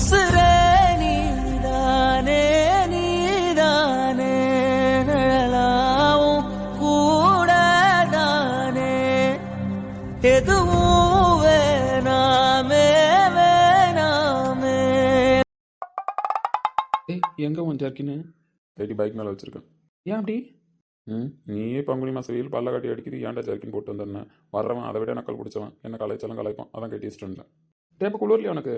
உசுரே நீதானே நீதானே நிழலாவும் கூடதானே எதுவும் வேணாமே வேணாமே ஏய் எங்கே உன் ஜர்க்கின்னு தேடி பைக் மேலே வச்சிருக்கேன். ஏன் அப்படி? ம் நீயே பங்குனி மாச வெயில் பல்ல காட்டி அடிக்குது ஏன்டா ஜர்க்கின் போட்டு வந்திருந்தேன் வர்றவன் அதை விட நக்கல் பிடிச்சவன். என்ன கலாய்ச்சாலும் கலாய்ப்பான். அதான் கட்டி வச்சுட்டு இருந்தேன் டேப்ப குளிர்லையா உனக்கு?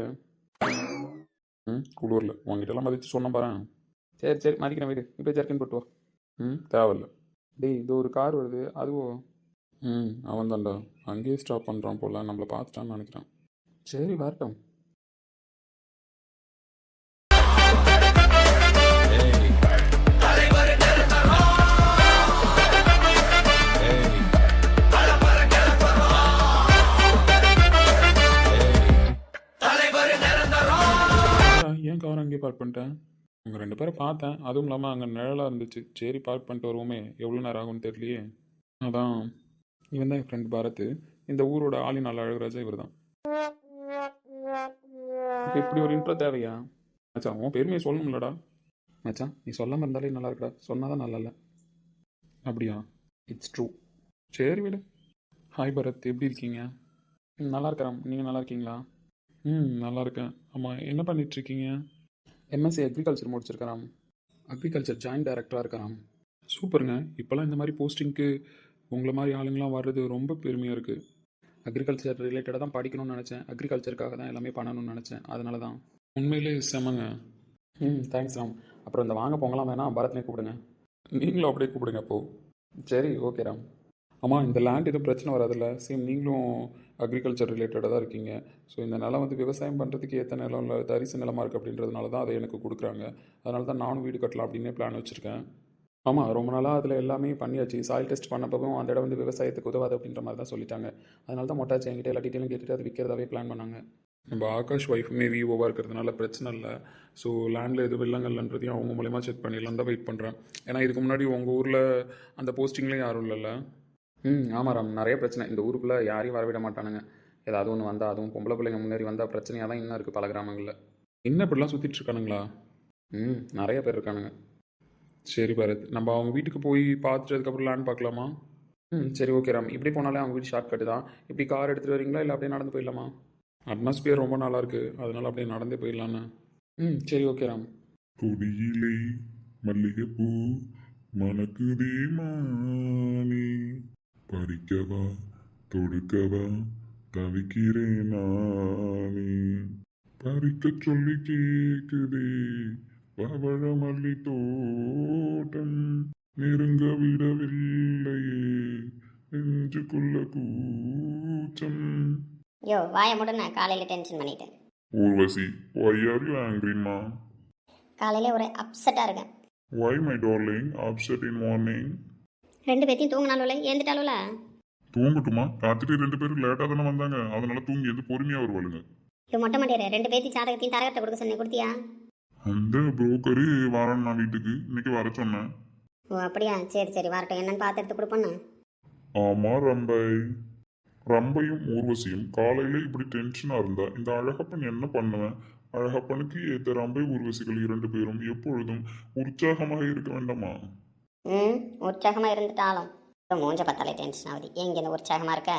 ம் குளிரில் உங்ககிட்டலாம் மதிச்சு சொன்னேன் பாரு. சரி சரி மதிக்கிறேன் வீடு. இப்போ ஜர்க்கின் போட்டு வா. ம் தேவையில்ல. டேய் இது ஒரு கார் வருது. அதுவோ? ம் அவன் தான்டா அங்கேயே ஸ்டாப் பண்ணுறான் போல. நம்மளை பார்த்துட்டான்னு நினைக்கிறேன். சரி வரட்டும். பேரை பார்த்தேன். அதுவும் இல்லாமல் அங்கே நிழலாக இருந்துச்சு. சரி பார்க் பண்ணிட்டு வருவோமே. எவ்வளோ நேரம் ஆகும்னு தெரியலையே. அதான். இவன் தான் என் ஃப்ரெண்ட் பாரத். இந்த ஊரோட ஆளி நல்ல அழகுராஜா இவர் தான் இப்போ இப்படி ஒரு இன்ட்ரோ தேவையா? மச்சான் உன் பெருமையை சொல்லணும்லடா. மச்சான் நீ சொல்லாமல் இருந்தாலே நல்லா இருக்கடா. சொன்னால் தான் நல்லா இல்லை. அப்படியா? இட்ஸ் ட்ரூ சரி விடு. ஹாய் பரத் எப்படி இருக்கீங்க? நல்லா இருக்கிறேன். நீங்கள் நல்லா இருக்கீங்களா? ம் நல்லா இருக்கேன். ஆமாம் என்ன பண்ணிட்டுருக்கீங்க எம்எஸ்சி அக்ரிகல்ச்சர் முடிச்சிருக்கிறான் அக்ரிகல்ச்சர் ஜாயின்ட் டைரக்டராக இருக்கிறான் சூப்பருங்க. இப்போல்லாம் இந்த மாதிரி போஸ்டிங்க்கு உங்களை மாதிரி ஆளுங்களாம் வர்றது ரொம்ப பெருமையாக இருக்குது அக்ரிகல்ச்சர் ரிலேட்டடாக தான் படிக்கணும்னு நினச்சேன். அக்ரிகல்ச்சருக்காக தான் எல்லாமே பண்ணணும்னு நினச்சேன். அதனால தான் உண்மையிலே செமங்க. ம் தேங்க்ஸ் ராம். அப்புறம் இந்த வாங்க போங்கலாம் வேணாம் பரத்னே கூப்பிடுங்க. நீங்களும் அப்படியே கூப்பிடுங்க அப்போது சரி ஓகே ராம். ஆமாம் இந்த லேண்ட் எதுவும் பிரச்சனை வராதுல்ல. சேம் நீங்களும் அக்ரிகல்ச்சர் ரிலேட்டடாக தான் இருக்கீங்க. ஸோ இந்த நிலம் வந்து விவசாயம் பண்ணுறதுக்கு ஏற்ற நிலம் இல்லை தரிசு நிலமாக இருக்குது அப்படின்றதுனால தான் அதை எனக்கு கொடுக்குறாங்க. அதனால தான் நானும் வீடு கட்டலாம் அப்படின்னே பிளான் வச்சுருக்கேன். ஆமாம் ரொம்ப நாளாக அதில் எல்லாமே பண்ணியாச்சு. சாயில் டெஸ்ட் பண்ணப்பவும் அந்த இடம் வந்து விவசாயத்துக்கு உதவாது அப்படின்ற மாதிரி தான் சொல்லிட்டாங்க. அதனால தான் மொட்டாச்சி என்கிட்ட எல்லா டீட்டெயிலும் கேட்டுட்டு அது விற்கிறதாவே பிளான் பண்ணாங்க. நம்ம ஆகாஷ் ஒய்ஃபுமே விவோவாக இருக்கிறதுனால பிரச்சனை இல்லை. ஸோ லேண்டில் எதுவும் இல்லைங்கல்லன்றதையும் அவங்க மூலயமா செக் பண்ணிடலாம் தான் வெயிட் பண்ணுறேன் ஏன்னா இதுக்கு முன்னாடி உங்கள் ஊரில் அந்த போஸ்டிங்லேயும் யாரும் இல்லைல்ல? ம் ஆமாம் ராம். நிறைய பிரச்சனை. இந்த ஊருக்குள்ளே யாரையும் வரவிட மாட்டானுங்க. ஏதாவது ஒன்று வந்தால் அதுவும் பொம்பளை பிள்ளைங்க முன்னேறி வந்தால் பிரச்சனையாக தான் இன்னும் இருக்குது பல கிராமங்களில். என்ன இப்படிலாம் சுற்றிட்டு இருக்கானுங்களா? ம் நிறைய பேர் இருக்கானுங்க. சரி பரத் நம்ம அவங்க வீட்டுக்கு போய் பார்த்துட்டு அதுக்கப்புறம் லேண்ட் பார்க்கலாமா? ம் சரி ஓகே ராம். இப்படி போனாலே அவங்க வீடு ஷார்ட் கட்டு தான். இப்படி கார் எடுத்துகிட்டு வரீங்களா? இல்லை அப்படியே நடந்து போயிடலாமா? அட்மாஸ்பியர் ரொம்ப நல்லா இருக்கு. அதனால அப்படியே நடந்தே போயிடலான்னு. ம் சரி ஓகே ராம். கொடியிலே மல்லிகைப்பூ மணக்குதே மானே. பறிக்கவா தொடுக்கவா தவிக்கிறேன் நானே பறிக்க சொல்லி கேக்குதே பவழ மல்லி தோட்டம் நெருங்க விடவில்லையே நெஞ்சுக்குள்ள கூச்சம். யோ வாயை முடன காலையில் டென்ஷன் பண்ணிட்டேன். Urvashi why are you angry ma? காலையில் ஒரு அப்செட்டாக இருக்கேன். Why my darling upset in morning? ரெண்டு பேத்தையும் தூங்கினாலும்ல? ஏந்துட்டாலும்ல? தூங்கட்டுமா. ராத்திரி ரெண்டு பேரும் லேட்டாக தானே வந்தாங்க. அதனால தூங்கி எது பொறுமையாக வருவாளுங்க. யோ மொட்டை மாட்டேற ரெண்டு பேத்தையும் ஜாதகத்தையும் தரகத்தை கொடுக்க சொன்னேன். கொடுத்தியா? அந்த புரோக்கரு வரேன் நான் வீட்டுக்கு. இன்னைக்கு வர சொன்னேன். ஓ அப்படியா? சரி சரி. வரட்டும் என்னன்னு பார்த்து எடுத்து கொடுப்போண்ணா ஆமா ரம்பை. ரம்பையும் ஊர்வசியும் காலையில இப்படி டென்ஷனா இருந்தா இந்த அழகப்பன் என்ன பண்ணுவேன்? அழகப்பனுக்கு ஏத்த ரம்பை ஊர்வசிகள் இரண்டு பேரும் எப்பொழுதும் உற்சாகமாக இருக்க வேண்டாமா? ம் உற்சாகமாக இருந்துட்டாலும். யோ, மூஞ்ச பார்த்தாலே டென்ஷன் ஆகுது. ஏங்க இந்த உற்சாகமாக இருக்க?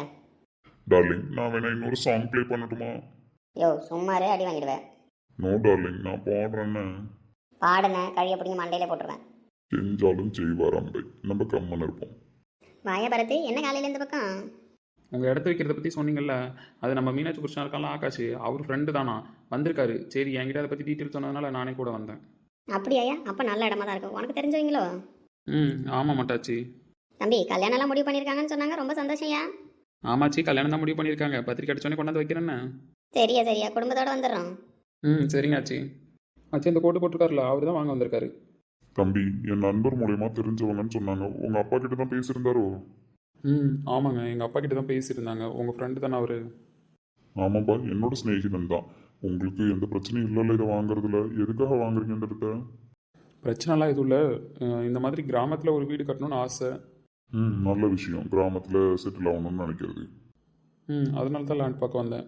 டார்லிங் நான் வேணா இன்னொரு சாங் ப்ளே பண்ணட்டுமா? யோ சும்மாரே அடி வாங்கிடுவேன். நோ டார்லிங் நான் பாடுறேன்னு. பாடுன கழிய பிடிங்க மண்டையில போட்டுருவேன். செஞ்சாலும் செய்வார் ரம்பை நம்ம கம்மன் இருப்போம். வாயா பரத்து என்ன காலையில் இந்த பக்கம்? உங்கள் இடத்த வைக்கிறத பற்றி சொன்னீங்கல்ல அது நம்ம மீனாட்சி புருஷனா இருக்கான்ல ஆகாஷ் அவர் ஃப்ரெண்டு தானா? வந்திருக்காரு. சரி என்கிட்ட அதை பற்றி டீட்டெயில் சொன்னதுனால நானே கூட வந்தேன். அப்படியாயா அப்போ நல்ல இடமா தான் இருக்கும் உனக்கு தெரிஞ்சவங்களோ? ம் ஆமாம் மட்டாச்சி. தம்பி கல்யாணம் எல்லாம் முடிவு பண்ணியிருக்காங்கன்னு சொன்னாங்க. ரொம்ப சந்தோஷம்யா. ஆமாச்சி கல்யாணம் தான் முடிவு பண்ணியிருக்காங்க. பத்திரிக்கை அடிச்சோடனே கொண்டாந்து வைக்கிறேன்னு. சரியா சரியா. குடும்பத்தோட வந்துடுறோம். ம் சரிங்க ஆச்சி. ஆச்சி இந்த கோட்டு போட்டிருக்காருல அவர் தான் வாங்க வந்திருக்காரு. தம்பி என் நண்பர் மூலியமா தெரிஞ்சவங்கன்னு சொன்னாங்க. உங்க அப்பா கிட்ட தான் பேசியிருந்தாரோ? ம் ஆமாங்க. எங்கள் அப்பா கிட்ட தான் பேசியிருந்தாங்க. உங்கள் ஃப்ரெண்டு தானே அவர்? ஆமாப்பா என்னோட சிநேகிதன் தான். உங்களுக்கு எந்த பிரச்சனையும் இல்லைல்ல இதை வாங்குறதுல. எதுக்காக வாங்குறீங்க இந்த இடத்த? பிரச்சனைலாம் எதுவும் இல்லை. இந்த மாதிரி கிராமத்தில் ஒரு வீடு கட்டணும்னு ஆசை. ம் நல்ல விஷயம். கிராமத்தில் செட்டில் ஆகணும்னு நினைக்கிறது. ம் அதனால தான் லேண்ட் பார்க்க வந்தேன்.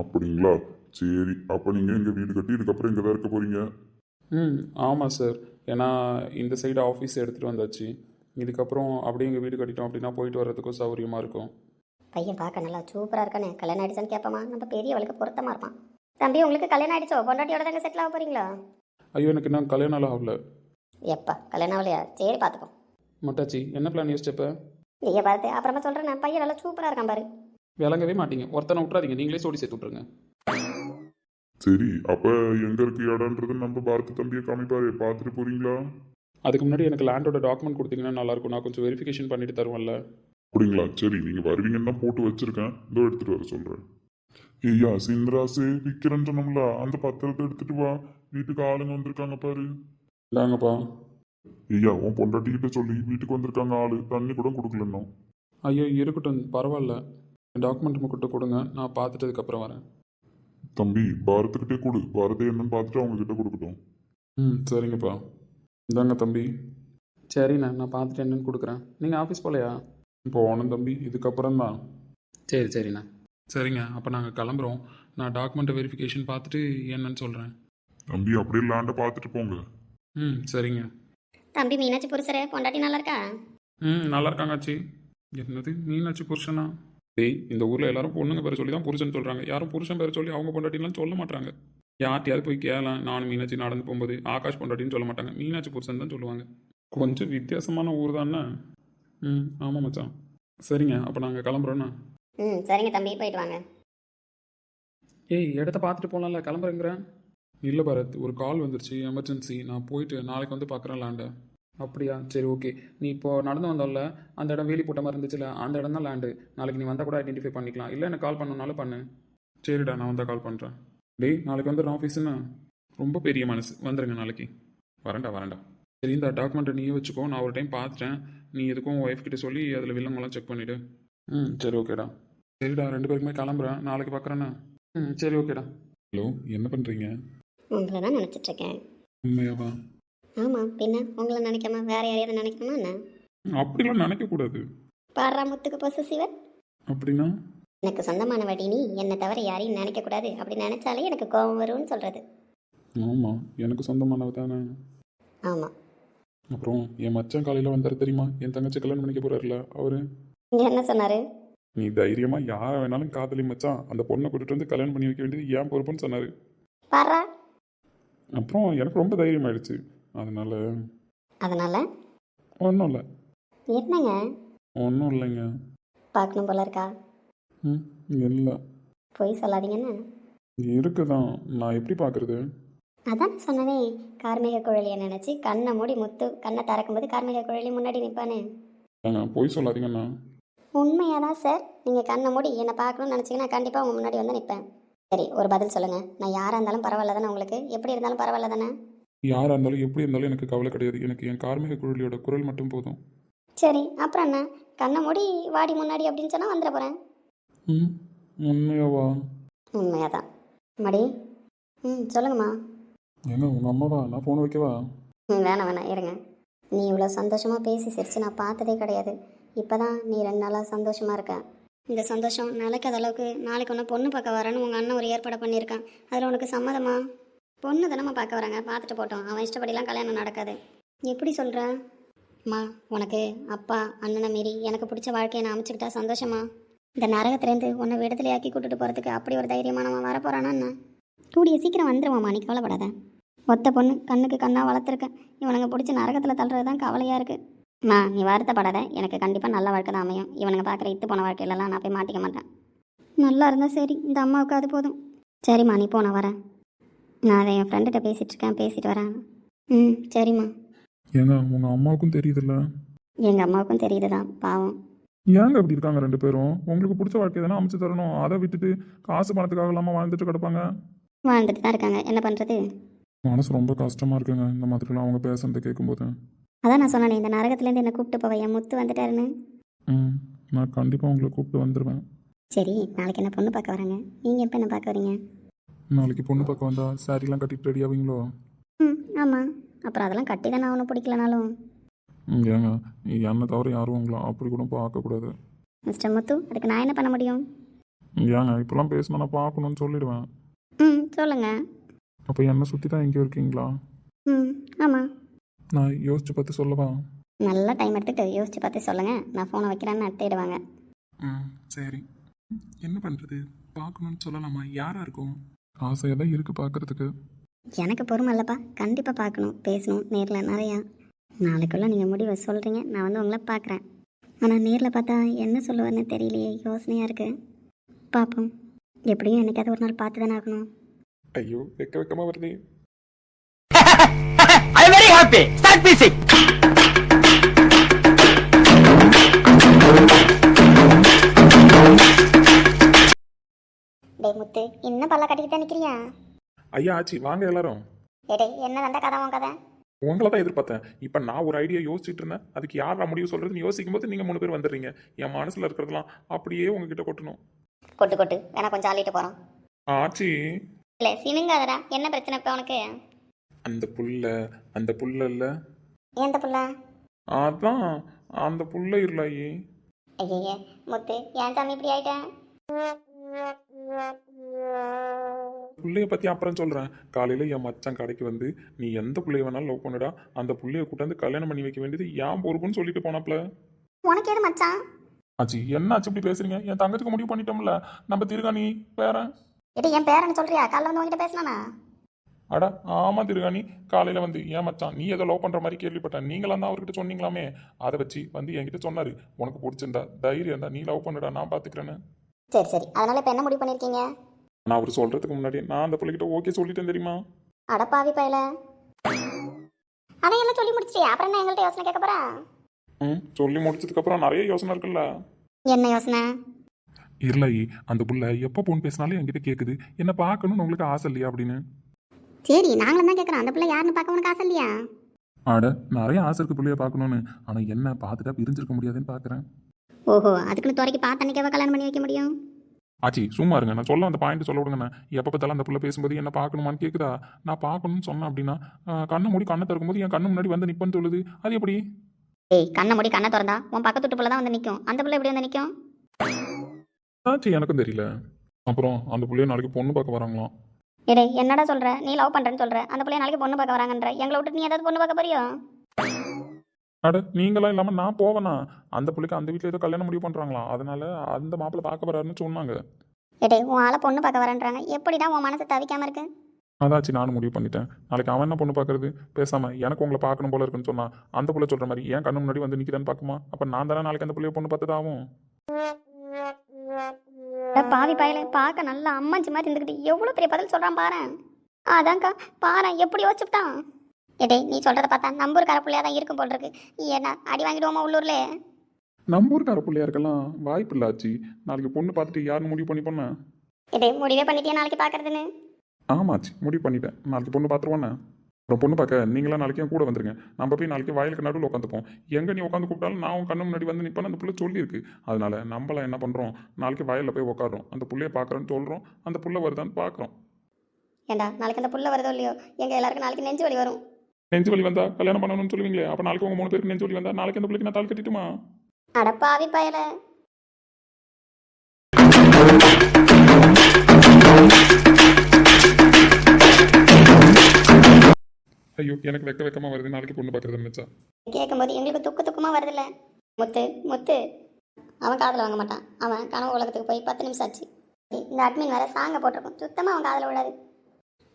அப்படிங்களா? சரி. அப்போ நீங்கள் எங்கள் வீடு கட்டி இதுக்கப்புறம் இங்கே தான் இருக்க போகிறீங்க ம் ஆமாம் சார் ஏன்னா இந்த சைடு ஆஃபீஸ் எடுத்துகிட்டு வந்தாச்சு. இதுக்கப்புறம் அப்படியே எங்கள் வீடு கட்டிட்டோம் அப்படின்னா போயிட்டு வர்றதுக்கும் சௌகரியமாக இருக்கும். பையன் பார்க்க நல்லா சூப்பராக இருக்கானே. கல்யாணம் ஆயிடுச்சான்னு கேட்பாமா? நம்ம பெரியவளுக்கு பொருத்தமாக இருப்பான். தம்பி உங்களுக்கு கல்யாணம் ஆயிடுச்சோ? பொண்டாட்டியோட தாங்க செட்டில் ஆக போறீங்களா? ஐயோ எனக்கு இன்னும் கல்யாணம் எல்லாம் ஆகல. எப்பா கல்யாணம் ஆகலையா? சரி பார்த்துக்கோ. மட்டாச்சி என்ன பிளான் யோசிச்சப்ப நீங்கள் பார்த்து அப்புறமா சொல்கிறேன் நான் பையன் நல்லா சூப்பராக இருக்கான் பாரு. விளங்கவே மாட்டீங்க. ஒருத்தனை விட்றாதீங்க நீங்களே சோடி சேர்த்து விட்ருங்க சரி அப்போ எங்கே இருக்கு இடம்ன்றது நம்ம பாரதி தம்பியை காமிப்பாரு. பார்த்துட்டு போகிறீங்களா அதுக்கு முன்னாடி எனக்கு லேண்டோட டாக்குமெண்ட் கொடுத்தீங்கன்னா நல்லாயிருக்கும் நான் கொஞ்சம் வெரிஃபிகேஷன் பண்ணிட்டு தருவேன்ல. அப்படிங்களா? சரி நீங்கள் வருவீங்கன்னு தான் போட்டு வச்சிருக்கேன். இதோ எடுத்துகிட்டு வர சொல்கிறேன் ஐயா சிந்தராசு விற்கிறேன்னு சொன்னோம்ல அந்த பத்திரத்தை எடுத்துட்டு வா. வீட்டுக்கு ஆளுங்க வந்திருக்காங்க பாரு. இந்தாங்கப்பா. ஐயா உன் பொண்டாட்டிக்கிட்ட சொல்லி வீட்டுக்கு வந்திருக்காங்க ஆளு. தண்ணி கூட கொடுக்கலன்னு ஐயோ இருக்கட்டும் பரவாயில்ல. டாக்குமெண்ட் மட்டும் கொடுங்க. நான் பார்த்துட்டதுக்கப்புறம் வரேன். தம்பி பாரத்துக்கிட்டே கொடு. பாரதி என்னன்னு பார்த்துட்டு அவங்க கிட்ட கொடுக்கட்டும். ம் சரிங்கப்பா. இந்தாங்க தம்பி. சரிண்ணா நான் பார்த்துட்டு என்னன்னு கொடுக்குறேன். நீங்கள் ஆஃபீஸ் போகலையா போகணும் தம்பி. இதுக்கப்புறம் தான் சரி சரிண்ணா. சரிங்க அப்போ நாங்கள் கிளம்புறோம். நான் டாக்குமெண்ட்டை வெரிஃபிகேஷன் பார்த்துட்டு என்னன்னு சொல்கிறேன் தம்பி அப்படியே லேண்டை பார்த்துட்டு போங்க. ம் சரிங்க. தம்பி மீனாட்சி புருஷரே பொண்டாட்டி நல்லா இருக்கா ம் நல்லா இருக்காங்காச்சி என்னது மீனாட்சி புருஷனா? டேய் இந்த ஊரில் எல்லாரும் பொண்ணுங்க பேரை சொல்லி தான் புருஷன் சொல்கிறாங்க யாரும் புருஷன் பேரை சொல்லி அவங்க பொண்டாட்டிலாம் சொல்ல மாட்டாங்க. யார்ட்டையாவது போய் கேளலாம். நானும் மீனாட்சி நடந்து போகும்போது ஆகாஷ் பொண்டாட்டின்னு சொல்ல மாட்டாங்க. மீனாட்சி புருஷன் தான் சொல்லுவாங்க. கொஞ்சம் வித்தியாசமான ஊர் தானே? ம் ஆமாம் மச்சான். சரிங்க அப்போ நாங்கள் கிளம்புறோண்ணா ம் சரிங்க தம்பி போயிட்டு வாங்க. ஏய் இடத்த பார்த்துட்டு போகலாம்ல கிளம்புறேங்கிறேன் இல்லை பரத் ஒரு கால் வந்துருச்சு எமர்ஜென்சி நான் போயிட்டு நாளைக்கு வந்து பார்க்குறேன் லேண்டை அப்படியா? சரி ஓகே நீ இப்போ நடந்து வந்தோம்ல அந்த இடம் வேலி போட்ட மாதிரி இருந்துச்சுல அந்த இடம் தான் லேண்டு நாளைக்கு நீ வந்தால் கூட ஐடென்டிஃபை பண்ணிக்கலாம். இல்லை எனக்கு கால் பண்ணனாலும் பண்ணு. சரிடா நான் வந்தால் கால் பண்ணுறேன் டேய் நாளைக்கு வந்துடுறேன் ஆஃபீஸுன்னு ரொம்ப பெரிய மனசு. வந்துடுங்க நாளைக்கு. வரேன்டா வரேன்டா. சரி இந்த டாக்குமெண்ட்டை நீயே வச்சுக்கோ. நான் ஒரு டைம் பார்த்துட்டேன் நீ எதுக்கும் ஒய்ஃப் கிட்ட சொல்லி அதில் வில்லங்கெல்லாம் செக் பண்ணிவிடு ம் சரி ஓகேடா சரிடா ரெண்டு பேருக்குமே கிளம்புறேன். நாளைக்கு பார்க்குறேண்ணா ம் சரி ஓகேடா ஹலோ என்ன பண்ணுறீங்க உங்களை தான் நினச்சிட்டு இருக்கேன் உண்மையாவா? ஆமாம் பின்ன உங்களை நினைக்காம வேற யாரையாவது நினைக்கணுமா என்ன? அப்படிலாம் நினைக்கக்கூடாது. பாடுறா முத்துக்கு பொசசிவர் அப்படின்னா? எனக்கு சொந்தமான வடி நீ என்னை தவிர யாரையும் நினைக்கக்கூடாது. அப்படி நினைச்சாலே எனக்கு கோபம் வரும்னு சொல்கிறது ஆமாம் எனக்கு சொந்தமானவ தானே. ஆமாம் அப்புறம் என் மச்சான் காலையில் வந்தார் தெரியுமா? என் தங்கச்சி கல்யாணம் பண்ணிக்க போகிறாருல அவரு? இங்கே என்ன சொன்னார்? நீ தைரியமா யாரை வேணாலும் காதலி மச்சான் அந்த பொண்ணை கூட்டிட்டு வந்து கல்யாணம் பண்ணி வைக்க வேண்டியது ஏன் பொறுப்புன்னு சொன்னார். பாடுறா அப்புறம் எனக்கு ரொம்ப தைரியமாயிடுச்சு. அதனால அதனால்? ஒன்றும் இல்லை. என்னங்க? ஒன்றும் இல்லைங்க. பார்க்கணும் போல இருக்கா? ம் இல்லை. பொய் சொல்லாதீங்கன்னு இருக்குதான். நான் எப்படி பார்க்குறது? அதான் சொன்னனே கார்மேக குழலியை நினச்சி கண்ணை மூடி முத்து கண்ணை திறக்கும்போது கார்மேக குழலி முன்னாடி நிற்பானே ஏங்க பொய் சொல்லாதீங்கண்ணா உண்மையாக தான் சார். நீங்கள் கண்ணை மூடி என்னை பார்க்கணும்னு நினச்சிங்கன்னா கண்டிப்பாக உங்கள் முன்னாடி வந்து நிற்பேன் சரி ஒரு பதில் சொல்லுங்கள் நான் யாராக இருந்தாலும் பரவாயில்ல தானே உங்களுக்கு? எப்படி இருந்தாலும் பரவாயில்ல தானே? யாராக இருந்தாலும் எப்படி இருந்தாலும் எனக்கு கவலை கிடையாது. எனக்கு என் கார்மிக குழலியோட குரல் மட்டும் போதும். சரி அப்புறம் என்ன? கண்ணை மூடி வாடி முன்னாடி அப்படின்னு சொன்னால் வந்துட போகிறேன் ம் உண்மையாவா? உண்மையாக தான் மடி ம் சொல்லுங்கம்மா. ஏங்க உங்கள் அம்மாவா? நான் ஃபோன் வைக்கவா? ம் வேணாம் வேணாம் இருங்க. நீ இவ்வளோ சந்தோஷமாக பேசி சிரிச்சு நான் பார்த்ததே கிடையாது. இப்போ தான் நீ ரெண்டு நாளாக சந்தோஷமாக இருக்க. இந்த சந்தோஷம் நிலைக்காத அளவுக்கு நாளைக்கு ஒன்று பொண்ணு பார்க்க வரேன்னு உங்கள் அண்ணன் ஒரு ஏற்பாடு பண்ணியிருக்கான். அதில் உனக்கு சம்மதமா? பொண்ணு தானம்மா பார்க்க வராங்க. பார்த்துட்டு போட்டோம். அவன் இஷ்டப்படிலாம் கல்யாணம் நடக்காது. எப்படி சொல்கிற அம்மா உனக்கு அப்பா அண்ணனை மீறி எனக்கு பிடிச்ச வாழ்க்கையை நான் அமைச்சுக்கிட்டா சந்தோஷமா? இந்த நரகத்துலேருந்து உன்னை விடத்துல ஆக்கி கூட்டிட்டு போகிறதுக்கு அப்படி ஒரு தைரியமானவன் வரப்போகிறானா என்ன? கூடிய சீக்கிரம் வந்துடுவாம்மா நீ கவலைப்படாத. ஒத்த பொண்ணு கண்ணுக்கு கண்ணாக வளர்த்துருக்கேன். இவனுங்க பிடிச்சி நரகத்தில் தள்ளுறது தான் கவலையாக இருக்குது அம்மா நீ வருத்தப்படாத. எனக்கு கண்டிப்பாக நல்ல வாழ்க்கை தான் அமையும். இவனுங்க பார்க்குற இத்து போன வாழ்க்கையிலலாம் நான் போய் மாட்டிக்க மாட்டேன். நல்லா இருந்தால் சரி இந்த அம்மாவுக்கு அது போதும். சரிம்மா நீ போ நான் வரேன் நான் அதை என் ஃப்ரெண்டுகிட்ட பேசிகிட்டு இருக்கேன் பேசிட்டு வரேன். ம் சரிம்மா. ஏங்க உங்கள் அம்மாவுக்கும் தெரியுதுல்ல? எங்கள் அம்மாவுக்கும் தெரியுது தான் பாவம். ஏங்க அப்படி இருக்காங்க ரெண்டு பேரும்? உங்களுக்கு பிடிச்ச வாழ்க்கை தானே அமைச்சு தரணும். அதை விட்டுட்டு காசு பணத்துக்காக இல்லாமல் வாழ்ந்துட்டு கிடப்பாங்க. வாழ்ந்துட்டு தான் இருக்காங்க. என்ன பண்ணுறது மனசு ரொம்ப கஷ்டமாக இருக்குங்க இந்த மாதிரிலாம் அவங்க பேசுறதை கேட்கும்போது. அதான் நான் சொன்னேனே இந்த நரகத்துலேருந்து என்னை கூப்பிட்டு போவேன் என் முத்து வந்துட்டாருன்னு. ம் நான் கண்டிப்பாக உங்களை கூப்பிட்டு வந்துடுவேன் சரி நாளைக்கு என்ன பொண்ணு பார்க்க வராங்க? நீங்கள் எப்போ என்ன பார்க்க வரீங்க? நாளைக்கு பொண்ணு பக்கம் வந்தா சாரிலாம் கட்டிட்டு ரெடி ஆவீங்களோ? ம் ஆமாம் அப்புறம் அதெல்லாம் கட்டி தானே அவனை பிடிக்கலனாலும். ம், ஏங்க என்னை தவிர யாரும் உங்களை அப்படி கூட பார்க்கக்கூடாது மிஸ்டர் முத்து அதுக்கு நான் என்ன பண்ண முடியும்? ஏங்க இப்போலாம் பேசணும் நான் பார்க்கணும்னு சொல்லிடுவேன். ம் சொல்லுங்கள் அப்போ என்னை சுற்றி தான் எங்கேயோ இருக்கீங்களா? ம் ஆமாம் நான் யோசிச்சு பார்த்து சொல்லவா? நல்ல டைம் எடுத்துகிட்டு யோசிச்சு பார்த்து சொல்லுங்கள் நான் ஃபோனை வைக்கிறேன்னு தேடுவாங்க ம் சரி. என்ன பண்ணுறது பார்க்கணும்னு சொல்லலாமா? யாராக இருக்கும்? ஆசையாக தான் இருக்குது பார்க்குறதுக்கு. எனக்கு பொறுமை இல்லைப்பா. கண்டிப்பாக பார்க்கணும். பேசணும் நேரில் நிறையா. நாளைக்குள்ளே நீங்கள் முடிவை சொல்கிறீங்க நான் வந்து உங்களை பார்க்குறேன். ஆனால் நேரில் பார்த்தா என்ன சொல்லுவேன்னு தெரியலையே. யோசனையாக இருக்குது பார்ப்போம். எப்படியும் என்னைக்காவது ஒரு நாள் பார்த்து தானே ஆகணும். ஐயோ வெக்க வெக்கமாக வருதே. Happy. Start music. டேய் முத்து இன்னும் பல்ல கட்டிக்கிட்டு நிற்கிறியா ஐயா ஆச்சி வாங்க எல்லாரும். ஏடே என்ன வந்த கதை உன் கதை? உங்களை தான் எதிர்பார்த்தேன். இப்போ நான் ஒரு ஐடியா யோசிச்சுட்டு இருந்தேன். அதுக்கு யாரா முடிவு சொல்கிறதுன்னு யோசிக்கும் போது நீங்கள் மூணு பேர் வந்துடுறீங்க. என் மனசில் இருக்கிறதெல்லாம் அப்படியே உங்ககிட்ட கொட்டணும். கொட்டு கொட்டு. வேணா கொஞ்சம் ஆளிட்டு போகிறோம் ஆச்சி. இல்லை சினுங்காதடா. என்ன பிரச்சனை இப்போ உனக்கு? அந்த புல்ல அந்த புல்ல இல்ல. எந்த புள்ள? அதான் அந்த புல்ல இல்லையே. ஐயே முத்து ஏன் சாமி இப்படி ஆயிட்டேன் புள்ளைய பத்தி அப்புறம் சொல்றேன். காலையில என் மச்சான் கடைக்கு வந்து நீ எந்த புள்ளைய வேணாலும் லவ் பண்ணுடா. அந்த புள்ளைய கூட்டாந்து கல்யாணம் பண்ணி வைக்க வேண்டியது ஏன் பொறுப்புன்னு சொல்லிட்டு போனாப்ல. உனக்கு எது மச்சான்? ஆச்சி என்ன ஆச்சு இப்படி பேசுறீங்க? என் தங்கச்சிக்கு முடிவு பண்ணிட்டோம்ல. நம்ம திருகாணி ஏடி என் பேரன்னு சொல்றியா? காலைல வந்து உங்ககிட்ட பேசினானா? அட ஆமா திருகாணி காலையில வந்து ஏன் மச்சான் நீ ஏதோ லவ் பண்ற மாதிரி கேள்விப்பட்டேன் நீங்களாம் தான் அவர்கிட்ட சொன்னீங்களாமே? அதை வச்சு வந்து என்கிட்ட சொன்னாரு. உனக்கு பிடிச்சிருந்தா தைரியம் இருந்தா நீ லவ் பண்ணுடா நான் பாத்துக்கிறேன்னு. சரி சரி. அதனால இப்போ என்ன முடிவு பண்ணியிருக்கீங்க நான் அவர் சொல்றதுக்கு முன்னாடி நான் அந்த பிள்ளைகிட்ட ஓகே சொல்லிட்டேன் தெரியுமா? அடப்பாவி பயல. அதையெல்லாம் சொல்லி முடிச்சிட்டியா? அப்புறம் என்ன எங்கள்கிட்ட யோசனை கேட்க போறா? ம் சொல்லி முடிச்சதுக்கு அப்புறம் நிறைய யோசனை இருக்குல்ல? என்ன யோசனை? இல்லை அந்த புள்ள எப்போ ஃபோன் பேசினாலும் என்கிட்ட கேட்குது என்ன பார்க்கணும்னு உங்களுக்கு ஆசை இல்லையா அப்படின்னு? சரி நாங்களும் தான் கேட்குறோம் அந்த பிள்ளை யாருன்னு பார்க்க உனக்கு ஆசை இல்லையா? ஆட நிறைய ஆசை இருக்கு பிள்ளைய பார்க்கணும்னு. ஆனால் என்ன பார்த்துட்டா பிரிஞ்சிருக்க முடியாதுன்னு பார்க்குறேன். ஓஹோ அதுக்குன்னு துறைக்கு பார்த்து கல்யாணம் பண்ணி வைக்க முடியும்? ஆச்சி சும்மா இருங்க. நான் சொல்ல அந்த பாயிண்ட் சொல்ல விடுங்கண்ணா எப்போ பார்த்தாலும் அந்த புள்ள பேசும்போது என்ன பார்க்கணுமான்னு கேட்குதா நான் பார்க்கணும்னு சொன்னேன் அப்படின்னா கண்ணை மூடி கண்ணை திறக்கும்போது என் கண்ணு முன்னாடி வந்து நிப்பன்னு சொல்லுது. அது எப்படி? ஏய் கண்ணை மூடி கண்ணை திறந்தா உன் பக்கத்து வீட்டு பிள்ளை தான் வந்து நிற்கும் அந்த பிள்ளை எப்படி வந்து நிற்கும் ஆச்சி எனக்கும் தெரியல. அப்புறம் அந்த புள்ளைய நாளைக்கு பொண்ணு பார்க்க வராங்களாம். இடே என்னடா சொல்ற? நீ லவ் பண்றேன்னு சொல்ற. அந்த பிள்ளைய நாளைக்கு பொண்ணு பார்க்க வராங்கன்ற. எங்களை விட்டு நீ ஏதாவது பொண்ணு பார்க்க போறியோ? அட நீங்களாம் இல்லாமல் நான் போவேனா? அந்த பிள்ளைக்கு அந்த வீட்டில் ஏதோ கல்யாணம் முடிவு பண்ணுறாங்களாம் அதனால அந்த மாப்பிள்ளை பார்க்க வராருன்னு சொன்னாங்க. ஏடே உன் ஆளை பொண்ணு பார்க்க வரேன்றாங்க. எப்படிடா உன் மனசு தவிக்காம இருக்கு? அதாச்சு நானும் முடிவு பண்ணிட்டேன். நாளைக்கு அவன் என்ன பொண்ணு பார்க்கறது? பேசாம எனக்கு உங்களை பார்க்கணும் போல இருக்குன்னு சொன்னா அந்த புள்ள சொல்ற மாதிரி ஏன் கண்ணு முன்னாடி வந்து நிற்கிறான்னு பார்க்குமா? அப்போ நான் தானே நாளைக்கு அந்த புள்ளைய பொண்ணு பார்த்ததாகும் பாவி பயல பார்க்க நல்லா அம்மாஞ்சி மாதிரி இருந்துக்கிட்டு எவ்வளோ பெரிய பதில் சொல்கிறான் பாரு. அதான்க்கா பாரு எப்படி யோசிச்சுட்டான்? ஏடே நீ சொல்கிறத பார்த்தா நம்பூர்கார பிள்ளையா தான் இருக்கும் போல் இருக்கு. ஏன்னா அடி வாங்கிடுவோமா உள்ளூர்ல? நம்ம ஊருக்கார பிள்ளையா இருக்கலாம் வாய்ப்பு இல்லை ஆச்சு. நாளைக்கு பொண்ணு பார்த்துட்டு யாருன்னு முடிவு பண்ணி பண்ண ஏடே முடிவே பண்ணிட்டியா நாளைக்கு பார்க்கறதுன்னு? ஆமாச்சு முடிவு பண்ணிட்டேன். நாளைக்கு பொண்ணு பார்த்துருவானே அப்புறம் பொண்ணு பார்க்க நீங்களாம் நாளைக்கு என் கூட வந்துருங்க. நம்ம போய் நாளைக்கு வயலுக்கு நடுவில் உட்காந்துப்போம் எங்கே நீ உட்காந்து கூப்பிட்டாலும் நான் உன் கண்ணு முன்னாடி வந்து நிற்பேன்னு அந்த புள்ள சொல்லியிருக்கு. அதனால நம்மளாம் என்ன பண்ணுறோம் நாளைக்கு வயலில் போய் உட்காடுறோம் அந்த புள்ளைய பார்க்குறோன்னு சொல்கிறோம் அந்த புள்ள வருதான்னு பார்க்குறோம் ஏண்டா நாளைக்கு அந்த புள்ள வருதோ இல்லையோ? எங்கள் எல்லாருக்கும் நாளைக்கு நெஞ்சு வலி வரும். நெஞ்சு வலி வந்தா கல்யாணம் பண்ணணும்னு சொல்லுவீங்களே. அப்போ நாளைக்கு உங்க மூணு பேருக்கு நெஞ்சு வலி வந்தா நாளைக்கு அந்த பிள்ளைக்கு நான் தாள் கட்டிட்டுமா? அட பாவி பயல. ஐயோ எனக்கு வெக்க வெக்கமா வருது. நாளைக்கு பொண்ணு பார்க்கறது நினைச்சா கேட்கும்போது எங்களுக்கு துக்கு துக்கமாக வருதுல்ல? முத்து முத்து. அவன் காதில் வாங்க மாட்டான். அவன் கனவு உலகத்துக்கு போய் பத்து நிமிஷம் ஆச்சு. இந்த அட்மின் வேற சாங்க போட்டிருக்கோம். சுத்தமாக அவன் காதில் விடாது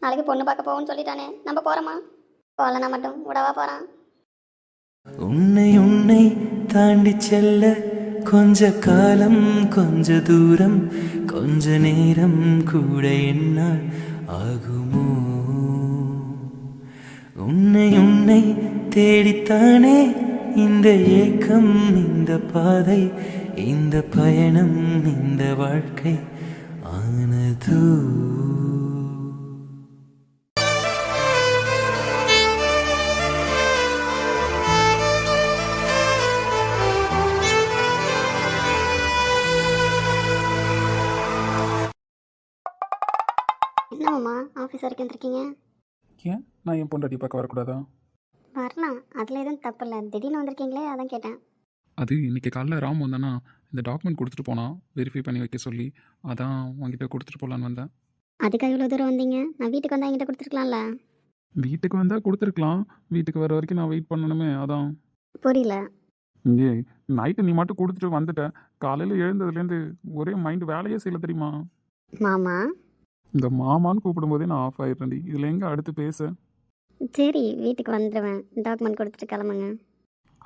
நாளைக்கு பொண்ணு பார்க்க போவோம்னு சொல்லிட்டானே. நம்ம போகிறோமா போகலன்னா மட்டும் விடவா போகிறான் உன்னை உன்னை தாண்டி செல்ல கொஞ்ச காலம் கொஞ்ச தூரம் கொஞ்ச நேரம் கூட என்னால் ஆகுமோ? உன்னை உன்னை தேடித்தானே இந்த ஏக்கம் இந்த பாதை இந்த பயணம் இந்த வாழ்க்கை ஆனது. என்னம்மா ஆஃபீஸ் வரைக்கும் வந்துருக்கீங்க? ஏன்? நான் என் பொண்டாட்டி பார்க்க வரக்கூடாதா? வரலாம். அதில் எதுவும் தப்பு இல்லை. திடீர்னு வந்திருக்கீங்களே அதான் கேட்டேன். அது இன்னைக்கு காலைல ராம் வந்தானா இந்த டாக்குமெண்ட் கொடுத்துட்டு போனான் வெரிஃபை பண்ணி வைக்க சொல்லி அதான் உங்ககிட்ட கொடுத்துட்டு போகலான்னு வந்தேன். அதுக்காக இவ்வளோ தூரம் வந்தீங்க? நான் வீட்டுக்கு வந்தால் என்கிட்ட கொடுத்துருக்கலாம்ல. வீட்டுக்கு வந்தால் கொடுத்துருக்கலாம். வீட்டுக்கு வர வரைக்கும் நான் வெயிட் பண்ணணுமே அதான். புரியல. ஏ நைட்டு நீ மட்டும் கொடுத்துட்டு வந்துட்ட. காலையில் எழுந்ததுலேருந்து ஒரே மைண்டு வேலையே செய்யல தெரியுமா? மாமா? இந்த மாமான்னு கூப்பிடும்போதே நான் ஆஃப் ஆயிடுறேன்டி. இதில் எங்கே அடுத்து பேச? சரி வீட்டுக்கு வந்துடுவேன் டாக்குமெண்ட் கொடுத்துட்டு கிளம்புங்க.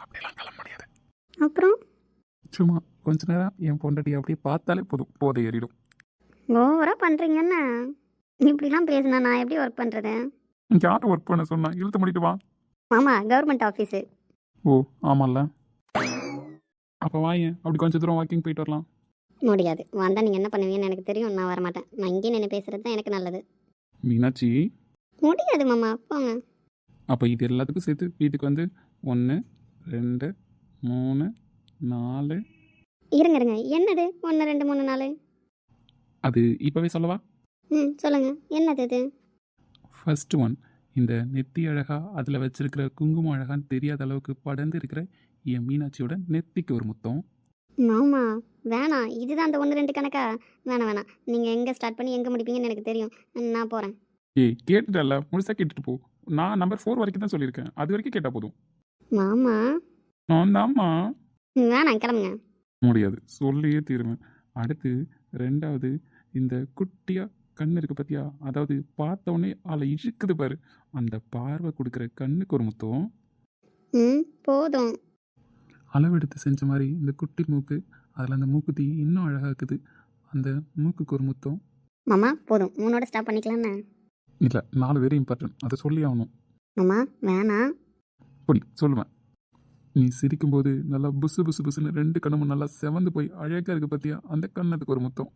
அப்படிலாம் கிளம்ப முடியாது. அப்புறம்? சும்மா கொஞ்ச நேரம் என் பொண்டாட்டி அப்படியே பார்த்தாலே போதும். போதை ஏறிடும். ஓவராக பண்ணுறீங்கன்னு இப்படிலாம் பேசினா நான் எப்படி ஒர்க் பண்ணுறது யார்ட்ட ஒர்க் பண்ண சொன்னா? இழுத்து முடிட்டு வா. மாமா கவர்மெண்ட் ஆஃபீஸு ஓ ஆமாம்ல அப்போ வாயேன் அப்படி கொஞ்சம் தூரம் வாக்கிங் போயிட்டு வரலாம். முடியாது. வந்தால் நீங்கள் என்ன பண்ணுவீங்கன்னு எனக்கு தெரியும். நான் வரமாட்டேன். நான் இங்கேயே நின்று பேசுகிறது தான் எனக்கு நல்லது. மீனாட்சி. முடியாது மாமா. போங்க. அப்போ இது எல்லாத்துக்கும் சேர்த்து வீட்டுக்கு வந்து ஒன்று ரெண்டு மூணு நாலு. இருங்க இருங்க. என்னது? ஒன்று ரெண்டு மூணு நாலு. அது இப்போவே சொல்லவா? ம் சொல்லுங்கள் என்னது இது? ஃபர்ஸ்ட் ஒன் இந்த நெத்தி அழகா அதில் வச்சிருக்கிற குங்குமம் அழகான்னு தெரியாத அளவுக்கு படர்ந்து இருக்கிற என் மீனாட்சியோட நெத்திக்கு ஒரு முத்தம். மாமா வேணாம். இதுதான் அந்த ஒன்று ரெண்டு கணக்கா? வேணாம் வேணாம். நீங்கள் எங்கே ஸ்டார்ட் பண்ணி எங்கே முடிப்பீங்கன்னு எனக்கு தெரியும். நான் போகிறேன் ஏய் கேட்டுட்டல முழுசாக கேட்டுட்டு போ. நான் நம்பர் ஃபோர் வரைக்கும் தான் சொல்லியிருக்கேன். அது வரைக்கும் கேட்டால் போதும். மாமா நான் தாம்மா ம், வேணாம் கிளம்புங்க. முடியாது. சொல்லியே தீருவேன். அடுத்து ரெண்டாவது இந்த குட்டியாக கண் இருக்கு பார்த்தியா அதாவது பார்த்த உடனே அதில் இழுக்குது பாரு. அந்த பார்வை கொடுக்குற கண்ணுக்கு ஒரு முத்தம். ம் போதும். அளவெடுத்து செஞ்ச மாதிரி இந்த குட்டி மூக்கு அதில் அந்த மூக்குத்தி இன்னும் அழகாக்குது. அந்த மூக்குக்கு ஒரு முத்தம். மாமா போதும். மூணோட ஸ்டாப் பண்ணிக்கலான்னு இல்லை நாலு பேரும் இம்பார்ட்டன்ட். அதை சொல்லி ஆகணும். மாமா வேணாம் அப்படி சொல்லுவேன். நீ சிரிக்கும்போது நல்லா புசு புசு புசுன்னு ரெண்டு கண்ணமும் நல்லா செவந்து போய் அழகாக இருக்கு பார்த்தியா அந்த கண்ணத்துக்கு ஒரு முத்தம்.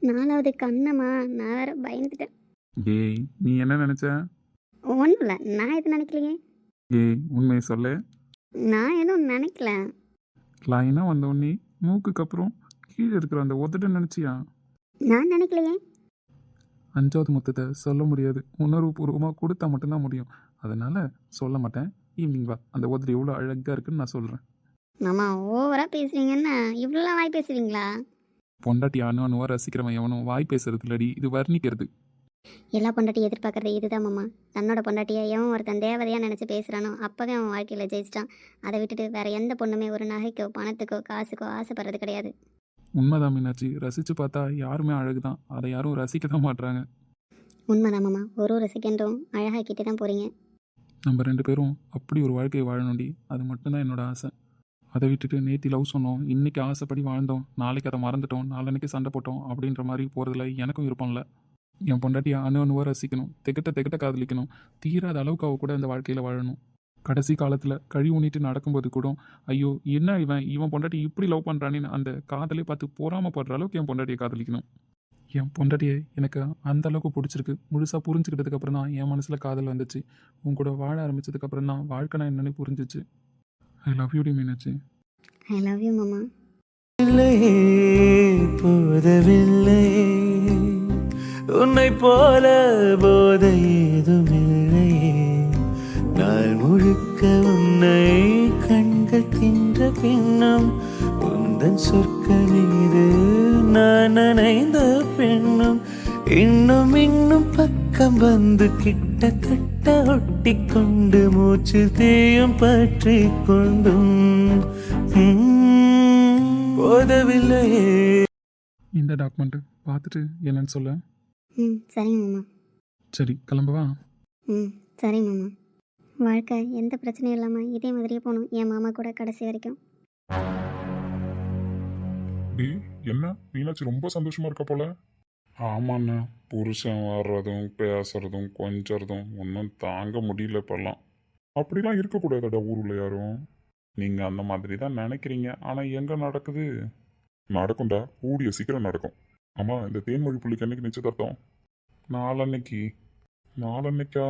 நாலாவது கண்ணம்மா. நான் வேற பயந்துட்டேன். ஏய் நீ என்ன நினச்ச? ஒன்றும் இல்லை. நான் எதுவும் நினைக்கலையே? ஏய் உண்மையை சொல்லு. நான் எதுவும் நினைக்கல. லைனாக வந்த உடனே மூக்குக்கு அப்புறம் கீழே இருக்கிற அந்த உதட்ட நினச்சியா? நான் நினைக்கலையே. அஞ்சாவது முத்தத்தை சொல்ல முடியாது. உணர்வுபூர்வமாக கொடுத்தா மட்டும்தான் முடியும். அதனால் சொல்ல மாட்டேன். ஈவினிங் வா. அந்த உதடு எவ்வளோ அழகாக இருக்குன்னு நான் சொல்கிறேன் மாமா ஓவராக பேசுறீங்கன்னா இவ்வளோ வாய் பேசுவீங்களா? பொண்டாட்டி அணு அணுவாக ரசிக்கிறவன் எவனும் வாய் பேசுறது இல்லடி இது வர்ணிக்கிறது. எல்லா பொண்டாட்டி எதிர்பார்க்கறது இதுதான் மாமா. தன்னோட பொண்டாட்டியை எவன் ஒருத்தன் தேவதையாக நினச்சி பேசுகிறானோ அப்போவே அவன் வாழ்க்கையில் ஜெயிச்சிட்டான். அதை விட்டுட்டு வேற எந்த பொண்ணுமே ஒரு நகைக்கோ பணத்துக்கோ காசுக்கோ ஆசைப்படுறது கிடையாது. உண்மைதான் மீனாட்சி. ரசித்து பார்த்தா யாருமே அழகு தான் அதை யாரும் ரசிக்க தான் மாட்றாங்க. உண்மைதான் மாமா. ஒரு ஒரு செகண்டும் அழகாக்கிட்டே தான் போகிறீங்க நம்ம ரெண்டு பேரும் அப்படி ஒரு வாழ்க்கையை வாழணும்டி. அது மட்டும்தான் என்னோட ஆசை. அதை விட்டுட்டு நேத்தி லவ் சொன்னோம். இன்னைக்கு ஆசைப்படி வாழ்ந்தோம். நாளைக்கு அதை மறந்துட்டோம். நாளன்னைக்கு சண்டை போட்டோம். அப்படின்ற மாதிரி போகிறதுல எனக்கும் விருப்பம்ல என் பொண்டாட்டியை அணு அணுவாக ரசிக்கணும். திகட்ட திகட்ட காதலிக்கணும். தீராத அளவுக்கு அவ கூட இந்த வாழ்க்கையில் வாழணும். கடைசி காலத்தில் கழி ஊனிட்டு நடக்கும்போது கூட ஐயோ என்ன இவன்? இவன் பொண்டாட்டி இப்படி லவ் பண்ணுறானேன்னு அந்த காதலே பார்த்து பொறாமப்படுற அளவுக்கு என் பொண்டாட்டியை காதலிக்கணும். என் பொண்டாட்டியை எனக்கு அந்த அளவுக்கு பிடிச்சிருக்கு. முழுசாக புரிஞ்சுக்கிட்டதுக்கு அப்புறம் தான் என் மனசில் காதல் வந்துச்சு. உன் கூட வாழ ஆரம்பிச்சதுக்கு அப்புறம் தான் வாழ்க்கைனா என்னன்னு புரிஞ்சிச்சு. ஐ லவ் யூ டி மீனாட்சி. ஐ லவ் யூ மாமா. இல்லையே போதவில்லையே உன்னை போல போதை ஏதுமில்லையே. நாள் முழுக்க உன்னை கண்கள் தின்ற பின்னம் உந்தன் சொற்க மீது நான் நனைந்த பெண்ணும் இன்னும் இன்னும் பக்கம் வந்து கிட்டத்தட்ட ஒட்டி கொண்டு மூச்சு தீயும் பற்றி கொண்டும். போதவில்லையே. இந்த டாக்குமெண்ட் பார்த்துட்டு என்னன்னு சொல்ல. ம் சரிங்க மாமா. சரி கிளம்பவா ம் சரி மாமா. வாழ்க்கை எந்த பிரச்சனையும் இல்லாமல் இதே மாதிரியே போகணும். என் மாமா கூட கடைசி வரைக்கும். டேய் என்ன? மீனாட்சி ரொம்ப சந்தோஷமா இருக்க போல? ஆமாண்ணா புருஷன் வர்றதும் பேசுறதும் கொஞ்சறதும் ஒன்றும் தாங்க முடியல இப்போல்லாம். அப்படிலாம் இருக்கக்கூடாதடா ஊருல யாரும். நீங்கள் அந்த மாதிரி தான் நினைக்கிறீங்க. ஆனால் எங்கே நடக்குது? நடக்கும்டா கூடிய சீக்கிரம் நடக்கும். ஆமாம் இந்த தேன்மொழி புள்ளிக்கு அன்னைக்கு நிச்சயதார்த்தம். நாளன்னைக்கு. நாளன்னைக்கா?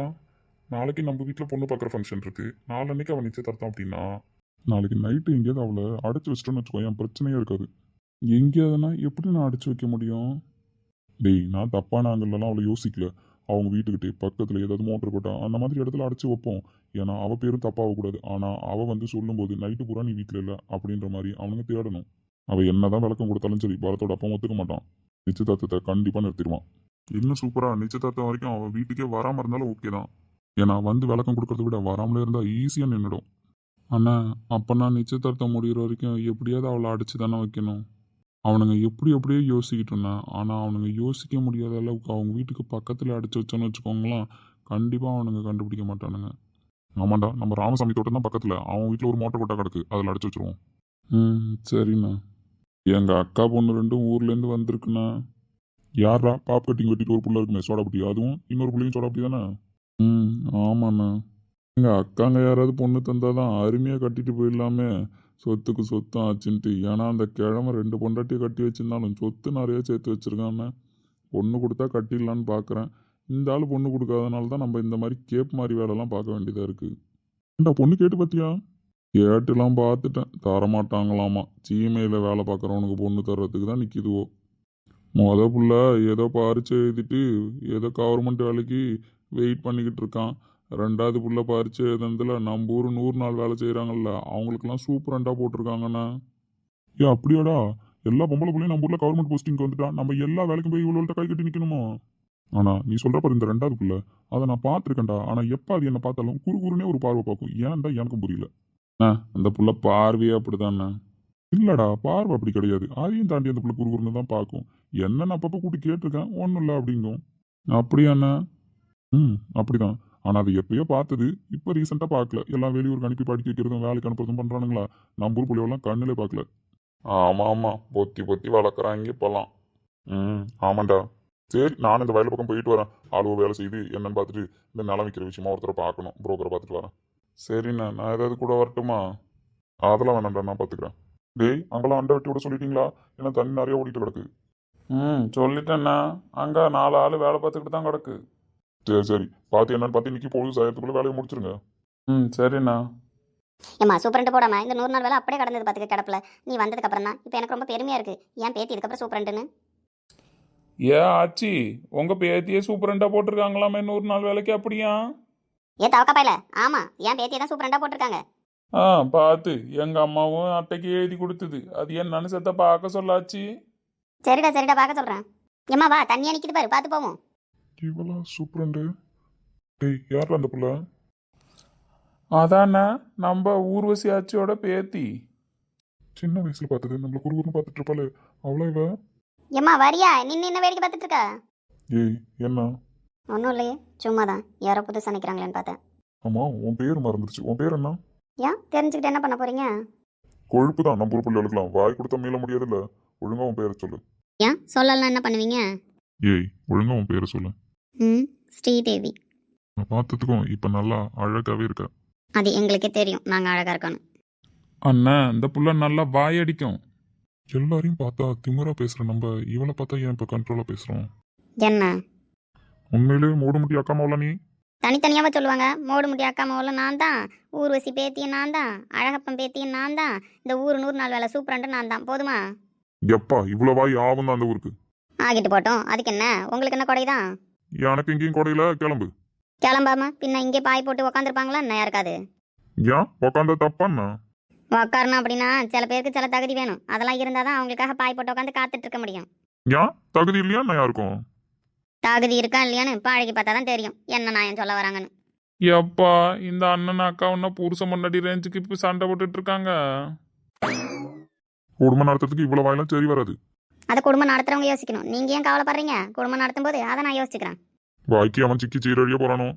நாளைக்கு நம்ம வீட்டில் பொண்ணு பார்க்குற ஃபங்க்ஷன் இருக்குது நாளன்னைக்கு அவன் நிச்சயதார்த்தம் அப்படின்னா நாளைக்கு நைட்டு எங்கேயாவது அவளை அடைச்சி வச்சிட்டோன்னு வச்சுக்கோ என் பிரச்சனையே இருக்காது. எங்கேயாவதுனா எப்படி நான் அடைச்சி வைக்க முடியும்? டேய் நான் தப்பான ஆங்கிள்லாம் அவளை யோசிக்கல. அவங்க வீட்டுக்கிட்டே பக்கத்தில் ஏதாவது மோட்டர் போட்டா அந்த மாதிரி இடத்துல அடைச்சி வைப்போம். ஏன்னா அவள் பேரும் தப்பாகக்கூடாது ஆனால் அவள் வந்து சொல்லும்போது நைட்டு பூரா நீ வீட்டில் இல்லை அப்படின்ற மாதிரி அவனுங்க தேடணும். அவள் என்ன தான் விளக்கம் கொடுத்தாலும் சரி பாரத்தோட அப்பா ஒத்துக்க மாட்டான். நிச்சயதார்த்தத்தை கண்டிப்பாக நிறுத்திடுவான். இன்னும் சூப்பராக நிச்சயதார்த்தம் வரைக்கும் அவன் வீட்டுக்கே வராமல் இருந்தாலும் ஓகே தான். ஏன்னா வந்து விளக்கம் கொடுக்கறத விட வராமலே இருந்தால் ஈஸியாக நின்றுடும் அண்ணா அப்பனா நிச்சயதார்த்தம் முடிகிற வரைக்கும் எப்படியாவது அவளை அடிச்சு தானே வைக்கணும். அவனுங்க எப்படி எப்படியோ யோசிக்கிட்டு இருந்தேன் ஆனால் அவனுங்க யோசிக்க முடியாத அளவுக்கு அவங்க வீட்டுக்கு பக்கத்தில் அடிச்சு வச்சோன்னு வச்சுக்கோங்களேன் கண்டிப்பாக அவனுங்க கண்டுபிடிக்க மாட்டானுங்க. ஆமாண்டா நம்ம ராமசாமி தோட்டம் தான் பக்கத்தில். அவன் வீட்டில் ஒரு மோட்டர் கொட்டா கிடக்கு. அதில் அடிச்சு வச்சிருவோம். ம் சரிண்ணா. எங்கள் அக்கா பொண்ணு ரெண்டும் ஊர்லேருந்து வந்திருக்குண்ணா. யாரா பாப் கட்டிங் வெட்டிட்டு ஒரு பிள்ளை இருக்குமே சோடாப்பட்டி அதுவும் இன்னொரு பிள்ளைங்க சோடாப்பட்டி தானே? ம் ஆமாண்ணா. எங்கள் அக்காங்க யாராவது பொண்ணு தந்தாதான் அருமையாக கட்டிட்டு போயிடலாமே. சொத்துக்கு சொத்தம் ஆச்சுன்ட்டு. ஏன்னா அந்த கிழமை ரெண்டு பொண்டாட்டியை கட்டி வச்சிருந்தாலும் சொத்து நிறைய சேர்த்து வச்சிருக்காண்ணே பொண்ணு கொடுத்தா கட்டிடலான்னு பார்க்குறேன் இந்த ஆள் பொண்ணு கொடுக்காதனால தான் நம்ம இந்த மாதிரி கேப் மாதிரி வேலைலாம் பார்க்க வேண்டியதாக இருக்குது ஏண்டா பொண்ணு கேட்டு பார்த்தியா? கேட்டுலாம் பார்த்துட்டேன். தரமாட்டாங்களாமா. சீமையில் வேலை பார்க்குறவனுக்கு பொண்ணு தர்றதுக்கு தான் நிற்கிதுவோ மொத புள்ள ஏதோ பரிச்சை எழுதிட்டு ஏதோ கவர்மெண்ட் வேலைக்கு வெயிட் பண்ணிக்கிட்டு இருக்கான். ரெண்டாவது புள்ள பரிச்சை எழுதுனதுல நம்ம ஊர் நூறு நாள் வேலை செய்கிறாங்கல்ல அவங்களுக்கெல்லாம் சூப்பரண்டாக போட்டிருக்காங்கண்ணா. ஏ அப்படியாடா. எல்லா பொம்பளை பிள்ளையும் நம்ம ஊரில் கவர்மெண்ட் போஸ்டிங்க்கு வந்துட்டா நம்ம எல்லா வேலைக்கும் போய் இவ்வளோ கை கட்டி நிற்கணுமோ ஆனால் நீ சொல்கிற பாரு இந்த ரெண்டாவது புள்ள. அதை நான் பார்த்துருக்கேன்டா. ஆனால் எப்போ அது என்னை பார்த்தாலும் குறு குறுனே ஒரு பார்வை பார்க்கும். ஏன்டா எனக்கும் புரியல. அண்ணா, அந்த புள்ள பார்வையே அப்படிதாண்ணா இல்லடா பார்வை அப்படி கிடையாது. அதையும் தாண்டி அந்த புள்ள குறுகுறுன்னு தான் பார்க்கும். என்னன்னு அப்பப்போ கூட்டி கேட்டிருக்கேன்? ஒன்றும் இல்லை அப்படிங்கும். அப்படியாண்ணா? ம் அப்படிதான். ஆனால் அது எப்பயோ பார்த்தது. இப்போ ரீசெண்டாக பார்க்கல. எல்லாம் வெளியூருக்கு அனுப்பி படிக்க வைக்கிறதும் வேலைக்கு அனுப்புறதும் பண்ணுறானுங்களா நம்ம ஊர் புள்ளையெல்லாம் கண்ணிலே பார்க்கல. ஆமாம் ஆமாம் பொத்தி பொத்தி வளர்க்குறாங்க இப்போல்லாம். ம் ஆமாண்டா. சரி நான் இந்த வயல் பக்கம் போயிட்டு வரேன். ஆளுவ வேலை செய்து என்னன்னு பார்த்துட்டு இந்த நிலம் விற்கிற விஷயமா ஒருத்தரை பார்க்கணும். புரோக்கரை பார்த்துட்டு வரேன். சரிண்ணா நான் ஏதாவது கூட வரட்டுமா? அதெல்லாம் வேணாம்டா நான் பார்த்துக்கிறேன் டேய் அங்கெல்லாம் அண்டை வெட்டி விட சொல்லிட்டீங்களா? ஏன்னா தண்ணி நிறைய ஓடிட்டு கிடக்கு. ம் சொல்லிட்டேண்ணா. அங்கே நாலு ஆள் வேலை பார்த்துக்கிட்டு தான் கிடக்கு. சரி சரி. பார்த்து என்னன்னு பார்த்து இன்னைக்கு பொழுது சாயத்துக்குள்ள வேலையை முடிச்சிருங்க. ம் சரிண்ணா. ஏம்மா சூப்பரண்ட் போடாம இந்த நூறு நாள் வேலை அப்படியே கடந்தது பார்த்துக்க கிடப்பில். நீ வந்ததுக்கு அப்புறம் தான். இப்போ எனக்கு ரொம்ப பெருமையாக இருக்குது ஏன் பேத்தி இதுக்கப்புறம் சூப்பரண்ட்டுன்னு? ஏ ஆச்சி உங்கள் பேத்தியே சூப்பரண்டாக போட்டிருக்காங்களாமே நூறு நாள் வேலைக்கு அப்படியா? ஏ தவக்கா பையல. ஆமாம் ஏன் பேத்தியை தான் சூப்பரண்டாக போட்டிருக்காங்க. ஆ பார்த்து எங்கள் அம்மாவும் அட்டைக்கு எழுதி கொடுத்தது. அது என்னன்னு செத்த பார்க்க சொல்லாச்சு. சரிடா சரிடா பார்க்க சொல்கிறேன் ஏம்மா வா தண்ணியாக நிற்கிது பாரு பார்த்து போவோம். இவளா சூப்பரண்டு. டேய் யார் அந்த புள்ள? அதாண்ணா நம்ம ஊர்வசி ஆச்சியோட பேத்தி. சின்ன வயசுல பார்த்தது நம்மள குறுகுறுன்னு பார்த்துட்டு இருப்பாளே. அவ்வளோ இவ? ஏம்மா வரியா? நின்று என்ன வேடிக்கை பார்த்துட்டு இருக்கா? ஏய் என்ன? ஒன்றும் இல்லையே. சும்மா தான் யாரோ புதுசாக நிற்கிறாங்களேன்னு பார்த்தேன். ஆமா உன் பேர் மறந்துருச்சு. உன் பேர் என்ன? ஏன்? தெரிஞ்சுக்கிட்டு என்ன பண்ண போகிறீங்க கொழுப்பு தான் நம்ம ஊர் பிள்ளை எழுக்கலாம் வாய் கொடுத்தா மீள முடியாதுல்ல. ஒழுங்கா உன் பேரை சொல்லு. ஏன்? சொல்லலாம் என்ன பண்ணுவீங்க? ஏய் ஒழுங்கா உன் பேரை சொல்லு. ம் ஸ்ரீதேவி. நான் பார்த்ததுக்கும் இப்போ நல்லா அழகாவே இருக்க. அது எங்களுக்கே தெரியும். நாங்கள் அழகாக இருக்கணும். அண்ணா இந்த புள்ள நல்லா வாயடிக்கும் எல்லாரையும் பார்த்தா திமிரா பேசுற நம்ம. இவளை பார்த்தா ஏன் இப்போ கண்ட்ரோலா பேசுறோம்? என்ன? உண்மையிலே மூடு முட்டி அக்கா மாவளா நீ? தனித்தனியாவா சொல்லுவாங்க. மோடு முடி அக்கா மோல நான் தான். ஊர்வசி பேத்தியும் நான் தான். அழகப்பன் பேத்தியும் நான் தான். இந்த ஊர் நூறு நாள் வேலை சூப்பரண்டு நான் தான். போதுமா? எப்பா இவ்வளோ வாய் ஆகும் தான் அந்த ஊருக்கு. ஆகிட்டு போட்டோம். அதுக்கு என்ன? உங்களுக்கு என்ன குறைதான் எனக்கு எங்கேயும் கொடையில கிளம்பு. கிளம்பாம பின்ன இங்கே பாய் போட்டு உக்காந்துருப்பாங்களா? என்ன இருக்காது ஏன்? உக்காந்தா தப்பான்னா? உக்காரணும் அப்படின்னா சில பேருக்கு சில தகுதி வேணும். அதெல்லாம் இருந்தால் தான் அவங்களுக்காக பாய் போட்டு உட்காந்து காத்துட்டு இருக்க முடியும். ஏன்? தகுதி இல்லையா? நான் யாருக்கும்? தகுதி இருக்கா இல்லையான்னு பழகி பார்த்தா தான் தெரியும். என்ன நான் சொல்ல வராங்கன்னு. எப்பா இந்த அண்ணன் அக்கா ஒன்றும் புருஷன் முன்னாடி ரேஞ்சுக்கு இப்போ சண்டை போட்டுட்டு இருக்காங்க. குடும்பம் நடத்துறதுக்கு இவ்வளோ வாயெல்லாம் சரி வராது. அதை குடும்பம் நடத்துறவங்க யோசிக்கணும். நீங்கள் ஏன் கவலைப்படுறீங்க? குடும்பம் நடத்தும் போது அதை நான் யோசிச்சுக்கிறேன். வாய்க்கு அவன் சிக்கி சீரழிய போறானோ?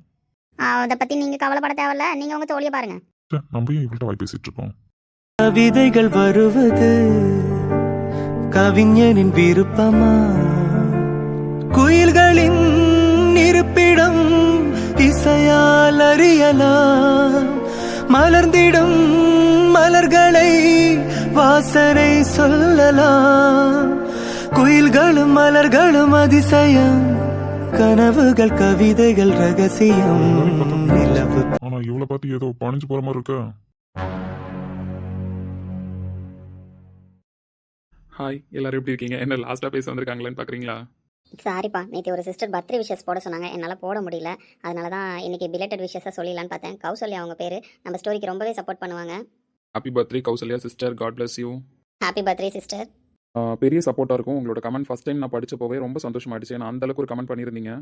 அதை பற்றி நீங்கள் கவலைப்பட தேவையில்ல. நீங்கள் உங்கள் தோழியை பாருங்க. ச்சே, நம்ம ஏன் இவள்கிட்ட வாய் பேசிட்டு இருக்கோம்? கவிதைகள் வருவது கவிஞனின் விருப்பமா? குயில்களின் இருப்பிடம் இசையால் அறியலாம். மலர்ந்திடும் மலர்களை வாசனை சொல்லலாம். குயில்களும் மலர்களும் அதிசயம் கனவுகள் கவிதைகள் ரகசியம் நிலவு. ஆனா இவளை பார்த்து ஏதோ பணிஞ்சு போற மாதிரி இருக்க? ஹாய் எல்லாரும் எப்படி இருக்கீங்க? என்ன லாஸ்ட்டாக பேச வந்திருக்காங்களேன்னு பார்க்குறீங்களா சாரிப்பா நேற்று ஒரு சிஸ்டர் பர்த்டே விஷஸ் போட சொன்னாங்க. என்னால் போட முடியல. அதனால தான் இன்னைக்கு பிலேட்டட் விஷஸாக சொல்லிடலான்னு பார்த்தேன். கௌசல்யா அவங்க பேர். நம்ம ஸ்டோரிக்கு ரொம்பவே சப்போர்ட் பண்ணுவாங்க. Happy birthday Kausalya sister God bless you happy birthday sister பெரிய சப்போர்ட்டாக இருக்கும். உங்களோட கமெண்ட் ஃபஸ்ட் டைம் நான் படிச்ச போவே ரொம்ப சந்தோஷமாயிடுச்சு. ஏன்னா அந்த அளவுக்கு ஒரு கமெண்ட் பண்ணியிருந்தீங்க.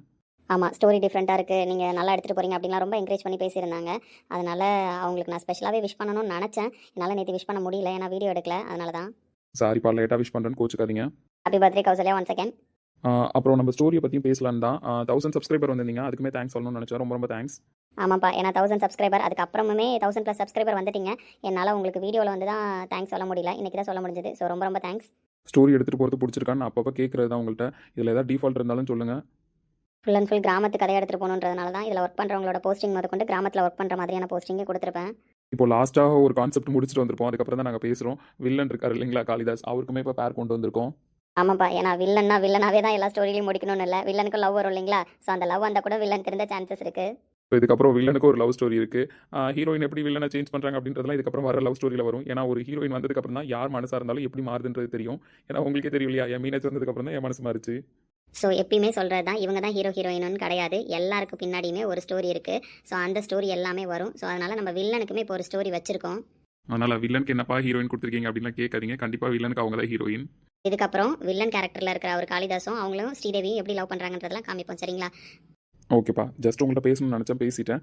ஆமாம் ஸ்டோரி டிஃப்ரெண்ட்டாக இருக்குது நீங்கள் நல்லா எடுத்துகிட்டு போகிறீங்க அப்படின்லாம் ரொம்ப என்கரேஜ் பண்ணி பேசியிருந்தாங்க. அதனால் அவங்களுக்கு நான் ஸ்பெஷலாகவே விஷ் பண்ணணும்னு நினச்சேன். என்னால் நேற்று விஷ் பண்ண முடியல. ஏன்னா வீடியோ எடுக்கல. அதனால தான் சாரிப்பா லேட்டாக விஷ் பண்ணுறேன்னு கோச்சுக்காதீங்க. Happy birthday Kausalya one second அப்புறம் நம்ம ஸ்டோரியை பற்றியும் பேசலான்னு தான். தௌசண்ட் சப்ஸ்கிரைபர் வந்திருந்தீங்க. அதுக்குமே தேங்க்ஸ் சொல்லணும்னு நினச்சேன். ரொம்ப ரொம்ப தேங்க்ஸ் ஆமாப்பா. ஏன்னா தௌசண்ட் சப்ஸ்கிரைபர் அதுக்கப்புறமே தௌசண்ட் ப்ளஸ் சப்ஸ்கிரைபர் வந்துட்டீங்க. என்னால் உங்களுக்கு வீடியோவில் வந்து தான் தேங்க்ஸ் சொல்ல முடியல. இன்றைக்கி தான் சொல்ல முடிஞ்சது. ஸோ ரொம்ப ரொம்ப தேங்க்ஸ் ஸ்டோரி எடுத்துகிட்டு போகிறது பிடிச்சிருக்கான்னு அப்பப்போ கேட்குறது தான் உங்கள்கிட்ட இதில் ஏதாவது டிஃபால்ட் இருந்தாலும் சொல்லுங்கள் ஃபுல் அண்ட் ஃபுல் கிராமத்து கதை எடுத்துகிட்டு போகணுன்றதுனால தான் இதில் ஒர்க் பண்ணுறவங்களோட போஸ்டிங் முதற்கொண்டு கிராமத்தில் ஒர்க் பண்ணுற மாதிரியான போஸ்டிங்கே கொடுத்துருப்பேன். இப்போ லாஸ்ட்டாக ஒரு கான்செப்ட் முடிச்சுட்டு வந்திருப்போம். அதுக்கப்புறம் தான் நாங்கள் பேசுகிறோம் வில்லன் இருக்கார் இல்லைங்களா காளிதாஸ். அவருக்குமே இப்போ பேர் கொண்டு வந்திருக்கோம். ஆமாப்பா. ஏன்னா வில்லன்னா வில்லனாவே தான் எல்லா ஸ்டோரியிலையும் முடிக்கணும்னு இல்லை. வில்லனுக்கு லவ் வரும் இல்லைங்களா? ஸோ அந்த லவ் வந்தால் கூட வில்லன் தெரிந்த சான்சஸ் இருக்குது இப்போ இதுக்கப்புறம் வில்லனுக்கு ஒரு லவ் ஸ்டோரி இருக்குது ஹீரோயின் எப்படி வில்லனை சேஞ்ச் பண்ணுறாங்க அப்படின்றதுலாம் இதுக்கப்புறம் வர லவ் ஸ்டோரியில் வரும். ஏன்னா ஒரு ஹீரோயின் வந்ததுக்கப்புறம் தான் யார் மனசாக இருந்தாலும் எப்படி மாறுதுன்றது தெரியும். ஏன்னா உங்களுக்கே தெரியும் இல்லையா? என் மீனாச்சு வந்ததுக்கப்புறம் தான் என் மனசு மாறுச்சு. ஸோ எப்பயுமே சொல்கிறது தான் இவங்க தான் ஹீரோ ஹீரோயினுன்னு கிடையாது. எல்லாருக்கும் பின்னாடியுமே ஒரு ஸ்டோரி இருக்குது ஸோ அந்த ஸ்டோரி எல்லாமே வரும். ஸோ அதனால் நம்ம வில்லனுக்குமே இப்போ ஒரு ஸ்டோரி வச்சுருக்கோம். அதனால் வில்லனுக்கு என்னப்பா ஹீரோயின் கொடுத்துருக்கீங்க அப்படின்லாம் கேட்காதீங்க. கண்டிப்பாக வில்லனுக்கு அவங்க தான் ஹீரோயின் இதுக்கப்புறம் வில்லன் கேரக்டரில் இருக்கிற அவர் காளிதாசும் அவங்களும் ஸ்ரீதேவியும் எப்படி லவ் பண்ணுறாங்கன்றதெல்லாம் காமிப்போம் சரிங்களா? ஓகேப்பா. ஜஸ்ட் உங்கள்கிட்ட பேசணும்னு நினச்சேன் பேசிட்டேன்.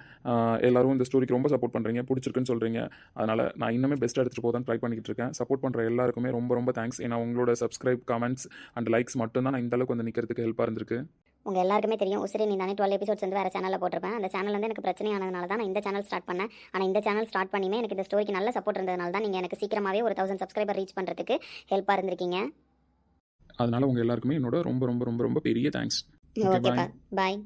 எல்லாரும் இந்த ஸ்டோரிக்கு ரொம்ப சப்போர்ட் பண்ணுறீங்க பிடிச்சிருக்குன்னு சொல்கிறீங்க அதனால் நான் இன்னுமே பெஸ்ட்டாக எடுத்துகிட்டு போதான் ட்ரை பண்ணிக்கிட்டு இருக்கேன். சப்போர்ட் பண்ணுற எல்லாருக்குமே ரொம்ப ரொம்ப தேங்க்ஸ் ஏன்னா உங்களோட சப்ஸ்கிரைப் கமெண்ட்ஸ் அண்ட் லைக்ஸ் மட்டும் தான் நான் இந்த அளவுக்கு வந்து நிற்கிறதுக்கு ஹெல்ப்பாக இருந்திருக்கு. உங்கள் எல்லாருக்குமே தெரியும். உசிரி நீ தானே டுவெல் எபிசோட்ஸ் வந்து வேறு சேனலில் போட்டிருப்பேன். அந்த சேனல் வந்து எனக்கு பிரச்சனையானதுனால தான் நான் இந்த சேனல் ஸ்டார்ட் பண்ணேன். ஆனால் இந்த சேனல் ஸ்டார்ட் பண்ணியுமே எனக்கு இந்த ஸ்டோரிக்கு நல்ல சப்போர்ட் இருந்ததுனால தான் நீங்கள் எனக்கு சீக்கிரமாகவே ஒரு தௌசண்ட் சப்ஸ்கிரைபர் ரீச் பண்ணுறதுக்கு ஹெல்ப்பாக இருந்திருக்கீங்க. அதனால் உங்கள் எல்லாருக்குமே என்னோட ரொம்ப ரொம்ப ரொம்ப ரொம்ப பெரிய தேங்க்ஸ் ஓகேப்பா பாய்